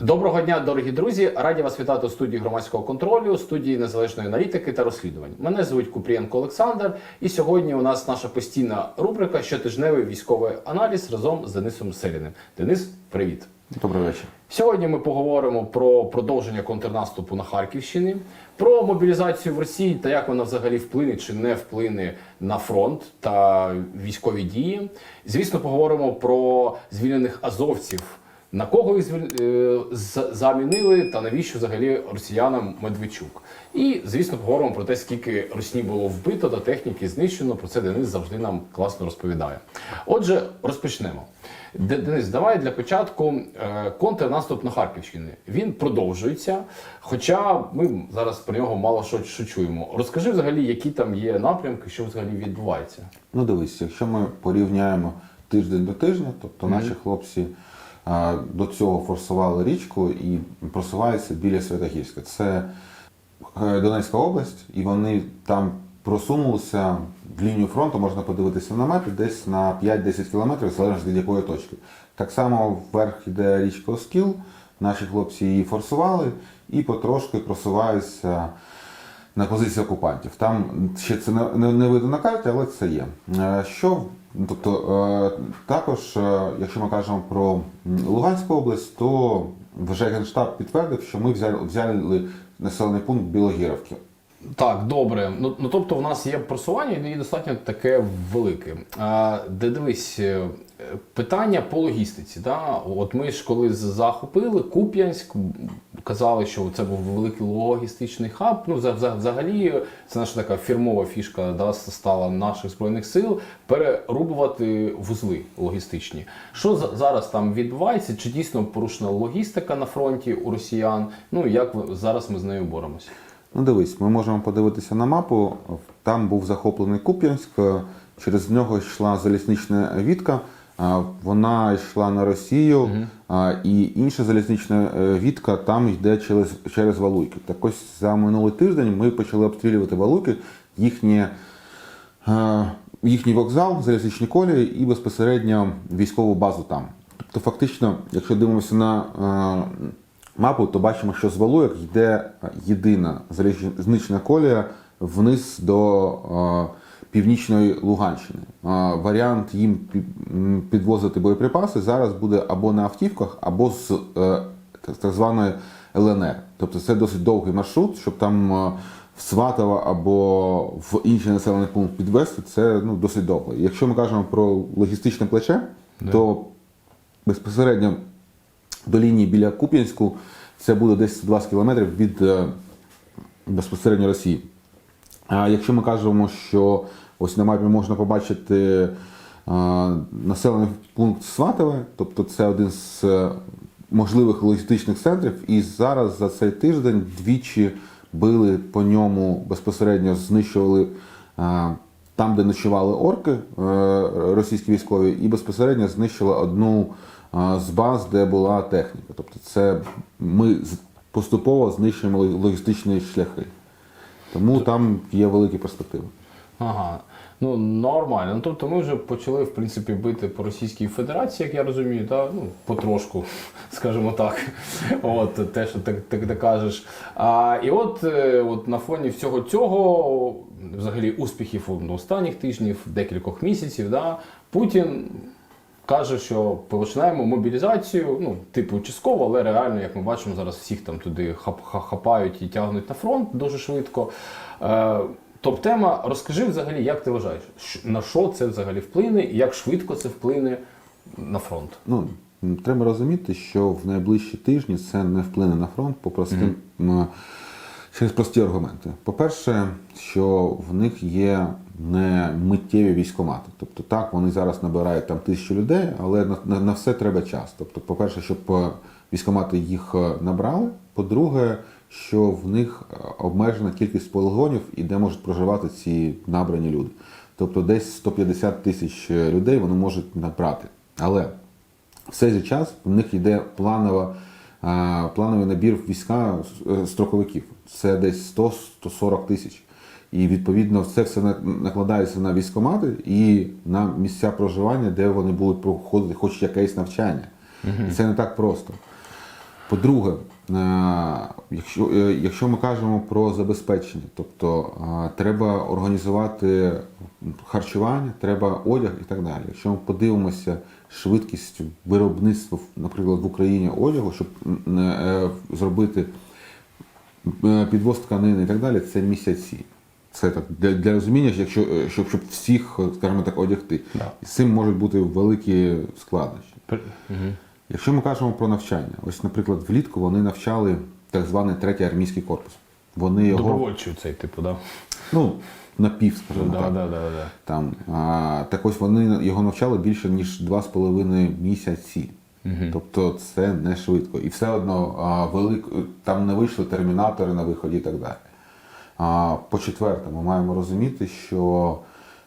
Доброго дня, дорогі друзі! Раді вас вітати у студії громадського контролю, студії незалежної аналітики та розслідувань. Мене звуть Купрієнко Олександр, і сьогодні у нас наша постійна рубрика щотижневий військовий аналіз разом з Денисом Селіним. Денис, привіт! Добрий вечір. Сьогодні ми поговоримо про продовження контрнаступу на Харківщині, про мобілізацію в Росії та як вона взагалі вплине чи не вплине на фронт та військові дії. Звісно, поговоримо про звільнених азовців. На кого їх е, замінили та навіщо взагалі росіянам Медведчук? І звісно, поговоримо про те, скільки русні було вбито та техніки знищено. Про це Денис завжди нам класно розповідає. Отже, розпочнемо. Де- Денис, давай для початку е, контрнаступ на Харківщині. Він продовжується, хоча ми зараз про нього мало що, що чуємо. Розкажи взагалі, які там є напрямки, що взагалі відбувається. Ну дивись, якщо ми порівняємо тиждень до тижня, тобто наші хлопці а, до цього форсували річку і просуваються біля Святогірська. Це е, Донецька область, і вони там просунулися в лінію фронту, можна подивитися на мапі, десь на 5-10 кілометрів, залежно від якої точки. Так само вверх йде річка Оскіл, наші хлопці її форсували і потрошки просуваються на позиції окупантів. Там ще це не, не, видно на карті, але це є. Е, Що тобто, е, також, е, якщо ми кажемо про Луганську область, то вже Генштаб підтвердив, що ми взяли, взяли населений пункт Білогіровки. Так, добре. Ну, ну тобто, в нас є просування і достатньо таке велике. А, де дивись, е, питання по логістиці. Да? От ми ж коли захопили Куп'янськ, казали, що це був великий логістичний хаб. Ну, вза- вза- взагалі, це наша така фірмова фішка да, стала наших збройних сил перерубувати вузли логістичні. Що за- зараз там відбувається? Чи дійсно порушена логістика на фронті у росіян? Ну як зараз ми з нею боремося? Ну, дивись, ми можемо подивитися на мапу. Там був захоплений Куп'янськ, е, через нього йшла залізнична вітка. Вона йшла на Росію, а, і інша залізнична е, вітка там йде через, через Валуйки. Так ось за минулий тиждень ми почали обстрілювати Валуйки, їхні, е, їхній вокзал, залізничні колії і безпосередньо військову базу там. Тобто, фактично, якщо дивимося на е, мапу, то бачимо, що з Валуєк йде єдина залізнична колія вниз до е, північної Луганщини. Е, варіант їм підвозити боєприпаси зараз буде або на автівках, або з е, так- званої ЛНР. Тобто це досить довгий маршрут, щоб там в Сватово або в інший населений пункт підвести, це ну, досить довго. Якщо ми кажемо про логістичне плече, то безпосередньо до лінії біля Куп'янську це буде десь 20 кілометрів від е, безпосередньо Росії. А якщо ми кажемо, що ось на мапі можна побачити е, населений пункт Сватове, тобто це один з е, можливих логістичних центрів, і зараз за цей тиждень двічі били по ньому безпосередньо знищували там, де ночували орки російські військові, і безпосередньо знищили одну з баз, де була техніка. Тобто, це ми поступово знищуємо логістичні шляхи. Тому там є великі перспективи. Ага, ну нормально. Ну тобто ми вже почали в принципі бити по Російській Федерації, як я розумію, та ну потрошку, скажімо так. От те, що ти, ти, ти кажеш. А і от, е, от на фоні всього цього, взагалі успіхів ну, останніх тижнів, декількох місяців, да, Путін. Каже, що починаємо мобілізацію, ну, типу, частково, але реально, як ми бачимо, зараз всіх там туди хап- хапають і тягнуть на фронт дуже швидко. Е, Топ-тема, розкажи взагалі, як ти вважаєш, на що це взагалі вплине, і як швидко це вплине на фронт? Ну, треба розуміти, що в найближчі тижні це не вплине на фронт по простим м, через прості аргументи. По-перше, що в них є не миттєві військомати. Тобто так, вони зараз набирають там тисячу людей, але на, на, на все треба час. Тобто, по-перше, щоб е, військомати їх е, набрали. По-друге, що в них е, обмежена кількість полігонів і де можуть проживати ці набрані люди. Тобто десь 150 тисяч людей вони можуть набрати. Але в цей же час в них йде планова, плановий набір війська строковиків. Це десь 100-140 тисяч. І відповідно це все накладається на військомати і на місця проживання, де вони будуть проходити хоч якесь навчання. І це не так просто. По-друге, е, якщо, е, якщо ми кажемо про забезпечення, тобто е, треба організувати харчування, треба одяг і так далі. Якщо ми подивимося швидкість виробництва, наприклад, в Україні одягу, щоб зробити підвоз тканини і так далі, це місяці. Це так для, для розуміння, якщо е, щоб, щоб всіх, скажімо так, одягти. Да. І з цим можуть бути великі складнощі. Угу. Якщо ми кажемо про навчання, ось, наприклад, влітку вони навчали так званий третій армійський корпус. Вони його Добровольчий цей, типу, да? ну, напів, скажімо Да, так. да, да, да. Там, а, так ось вони його навчали більше ніж 2,5 місяці. Тобто це не швидко. І все одно а, велик, там не вийшли термінатори на виході і так далі. А, по-четверте, ми маємо розуміти, що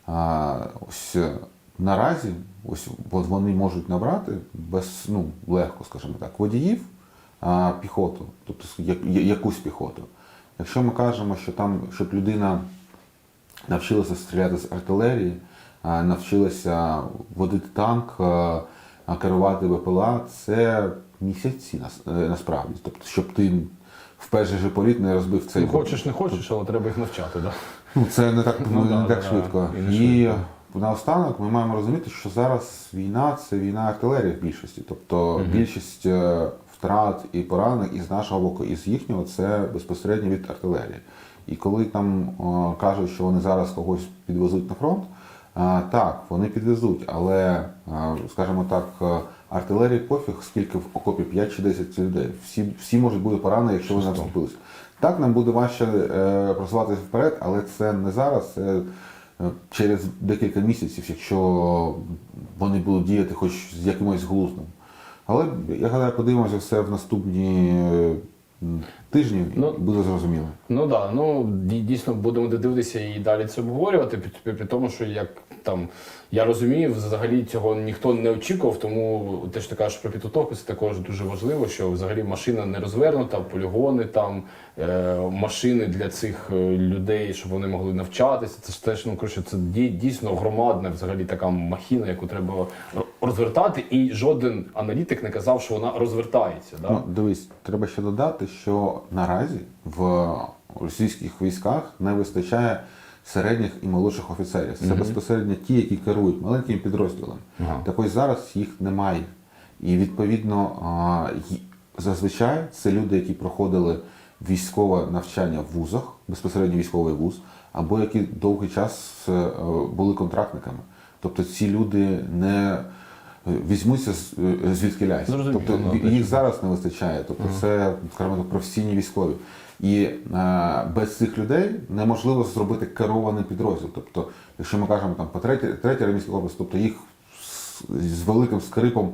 а, ось е, наразі ось вони можуть набрати без, ну, легко, скажімо так, водіїв а, піхоту, тобто я- якусь піхоту. Якщо ми кажемо, що там, щоб людина навчилася стріляти з артилерії, а, навчилася водити танк, а, а, керувати БПЛА, це місяці е, насправді. Тобто, щоб ти в перший же політ не розбив цей Ну, хочеш, не хочеш, але треба їх навчати, да? Ну, це не так, Ну, не да, так швидко. і наостанок ми маємо розуміти, що зараз війна це війна артилерії в більшості. Тобто більшість е, втрат і поранених із нашого боку, і з їхнього це безпосередньо від артилерії. І коли там е, кажуть, що вони зараз когось підвезуть на фронт, так, вони підвезуть, але, скажімо так, е, артилерії пофіг, скільки в окопі 5 чи 10 людей. Всі, всі можуть бути поранені, якщо вони наступилися. Так, нам буде важче е, просуватися вперед, але це не зараз, це е, через декілька місяців, якщо вони будуть діяти хоч з якимось глуздом. Але я гадаю, подивимося все в наступні е, м, тижні Ну, буде зрозуміло. Ну так, да, ну дійсно будемо дивитися і далі це обговорювати, при, при, при тому, що як там я розумію, взагалі цього ніхто не очікував, тому те, що ти кажеш про підготовку, це також дуже важливо, що взагалі машина не розвернута, полігони там, е, машини для цих е, людей, щоб вони могли навчатися. Це ж теж ну коротше, це дій- дійсно громадна взагалі така махіна, яку треба розвертати, і жоден аналітик не казав, що вона розвертається. Да? Ну, дивись, треба ще додати, що наразі в російських військах не вистачає середніх і молодших офіцерів. Це безпосередньо ті, які керують маленькими підрозділами. Ага. Так ось зараз їх немає. І відповідно зазвичай це люди, які проходили військове навчання в вузах, безпосередньо військовий вуз, або які довгий час е, були контрактниками. Тобто ці люди не візьмуться е, звідки лясь. Зрозуміло, Тобто ну, їх зараз не вистачає. Тобто це, скажімо так, професійні військові. І е, без цих людей неможливо зробити керований підрозділ. Тобто, якщо ми кажемо там по третій, третій армійській області, тобто їх з, великим скрипом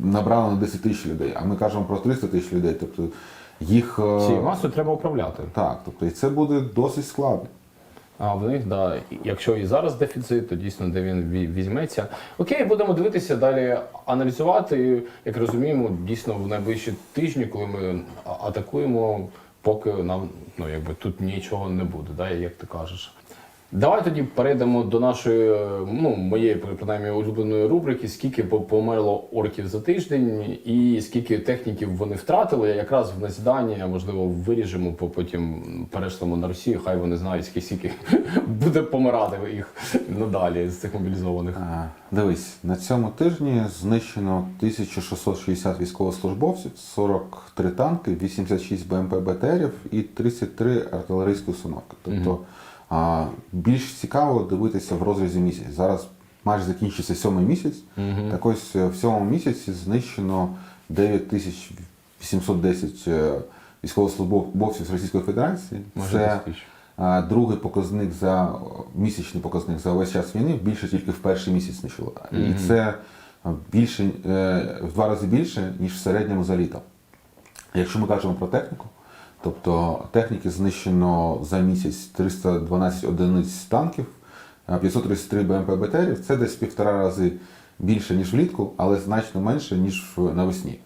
набрали на 10 тисяч людей, а ми кажемо про 300 тисяч людей. Тобто їх е, Цією масою треба управляти. так, тобто і це буде досить складно. А в них, да, якщо і зараз дефіцит, то дійсно де він ві- візьметься. Окей, будемо дивитися далі, аналізувати. Як розуміємо, дійсно в найближчі тижні, коли ми атакуємо, поки нам ну якби тут нічого не буде, да, як ти кажеш. Давай тоді перейдемо до нашої, е, ну, моєї принаймні улюбленої рубрики, скільки по- померло орків за тиждень і скільки техніків вони втратили. Якраз в назідання, можливо, виріжемо, по- потім перейшлемо на Росію, хай вони знають, скільки скільки буде помирати їх надалі з цих мобілізованих. А, Дивись, на цьому тижні знищено 1660 військовослужбовців, 43 танки, 86 БМП БТРів і 33 артилерійські установки. Тобто а, більш цікаво дивитися в розрізі місяць. Зараз майже закінчиться сьомий місяць. Так ось е, в сьомому місяці знищено 9810 е, військовослужбовців з Російської Федерації. Це 10 тисяч. а, Другий показник за місячний показник за весь час війни більше тільки в перший місяць знищило. І це більше е, в два рази більше, ніж в середньому за літо. Якщо ми кажемо про техніку, тобто техніки знищено за місяць 312 одиниць танків, 533 БМП БТРів, це десь півтора рази більше, ніж влітку, але значно менше, ніж навесні.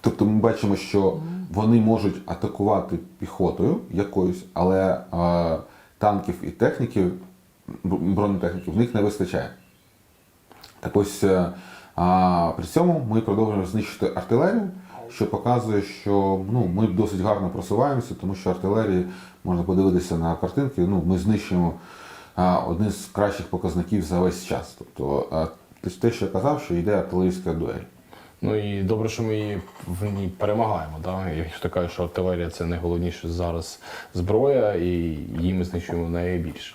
Тобто ми бачимо, що Вони можуть атакувати піхотою якоюсь, але е, танків і техніки, бронетехніки в них не вистачає. Так ось е, при цьому ми продовжуємо знищити артилерію, що показує, що ну, ми досить гарно просуваємося, тому що артилерії можна подивитися на картинки. Ну, ми знищуємо а, один з кращих показників за весь час. Тобто а, те- що я казав, що йде артилерійська дуель. Ну і добре, що ми її в ній перемагаємо. Да? Якщо кажеш, що артилерія це найголовніша зараз зброя, і її ми знищуємо найбільше.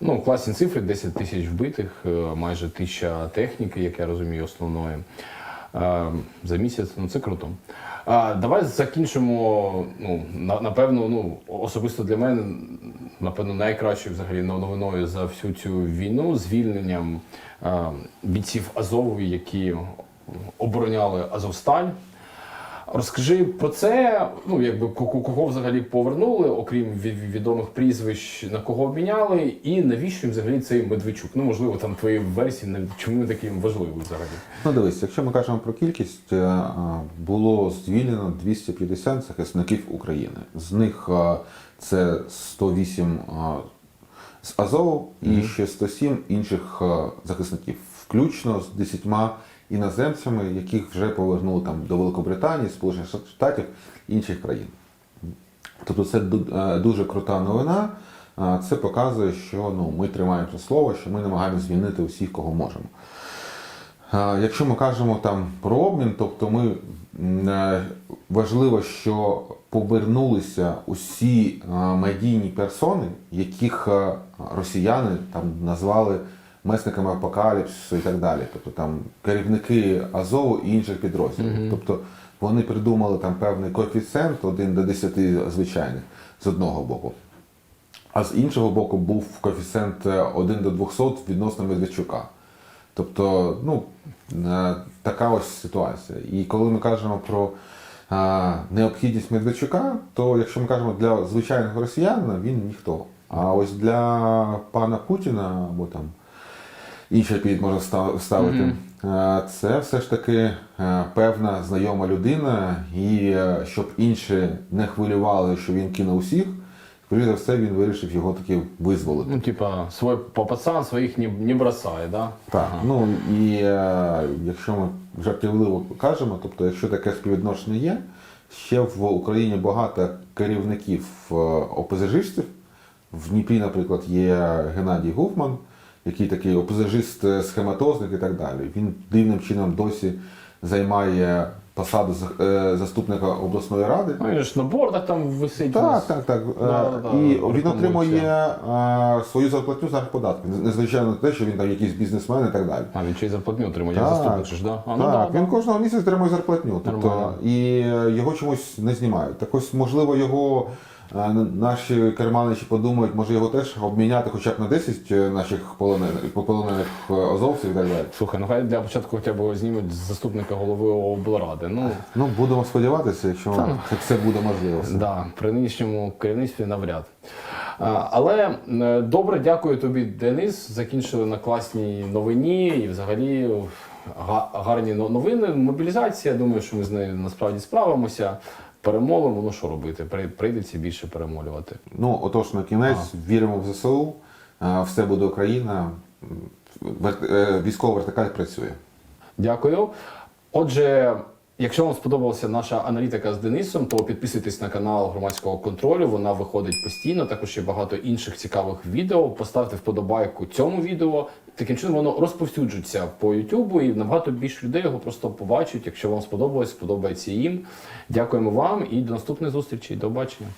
Ну, класні цифри: 10 тисяч вбитих, е, майже тисяча техніки, як я розумію, основної. За місяць, ну це круто. А, давай закінчимо. Ну, напевно, ну особисто для мене, напевно, найкращою взагалі новиною за всю цю війну звільненням бійців Азову, які обороняли Азовсталь. Розкажи про це, ну якби ко- ко- кого взагалі повернули, окрім відомих прізвищ, на кого обміняли, і навіщо їм взагалі цей Медведчук? Ну можливо, там твої версії не- чому він такий важливий взагалі? Ну, дивись, якщо ми кажемо про кількість, е, було звільнено 250 захисників України. З них це 108 а, з Азову і ще 107 інших захисників, включно з 10 іноземцями, яких вже повернули там до Великобританії, Сполучених Штатів інших країн. Тобто це е, дуже крута новина. Це показує, що ну, ми тримаємо це слово, що ми намагаємося звільнити усіх, кого можемо. Якщо ми кажемо там про обмін, тобто ми е, важливо, що повернулися усі е, медійні персони, яких е, росіяни там назвали месниками апокаліпсису і так далі. Тобто там керівники Азову і інших підрозділів. Тобто вони придумали там певний коефіцієнт 1 до 10 звичайних з одного боку. А з іншого боку був коефіцієнт е, 1 до 200 відносно Медведчука. Тобто, ну, е, така ось ситуація. І коли ми кажемо про е, необхідність Медведчука, то якщо ми кажемо для звичайного росіянина, він ніхто. А ось для пана Путіна або там інший епід можна ста- ставити. Е, Це все ж таки е, певна знайома людина, і е, щоб інші не хвилювали, що він кинув усіх, скоріше за все, він вирішив його таки визволити. Ну, типа, свой по пацан своїх не, не бросає, да? Так, ну і е, якщо ми жартівливо кажемо, тобто, якщо таке співвідношення є, ще в Україні багато керівників е, опозижистів. В Дніпрі, наприклад, є Геннадій Гуфман, який такий опозижист, е, схематозник і так далі. Він дивним чином досі займає посаду е, заступника обласної ради. Ну, він ж на бордах там висить. Так, так, так. Е, Да, да, і він отримує свою зарплатню за податки, незвичайно те, що він там якийсь бізнесмен і так далі. А він ще й зарплатню отримує, Так. заступник, ж, да? А, ну, так, да, він да. кожного місяця отримує зарплатню. Тобто, і його чомусь не знімають. Так ось, можливо, його наші керманичі подумають, може його теж обміняти хоча б на 10 наших полонених, полонених е, азовців і так далі. Слухай, ну хай для початку хоча б знімуть з заступника голови облради. Ну, Ну, будемо сподіватися, якщо це, це буде можливо. Да, при нинішньому керівництві навряд. Але е, добре, дякую тобі, Денис. Закінчили на класній новині і взагалі гарні новини. Мобілізація. Думаю, що ми з нею насправді справимося. Перемолимо, ну що робити? При- Прийдеться більше перемолювати. Ну, отож, на кінець віримо в ЗСУ, е, все буде Україна, е, військова вертикаль працює. Дякую. Отже, Якщо вам сподобалася наша аналітика з Денисом, то підписуйтесь на канал громадського контролю. Вона виходить постійно. Також є багато інших цікавих відео. Поставте вподобайку цьому відео. Таким чином воно розповсюджується по Ютубу і набагато більше людей його просто побачать. Якщо вам сподобалось, сподобається їм. Дякуємо вам і до наступної зустрічі. До бачення.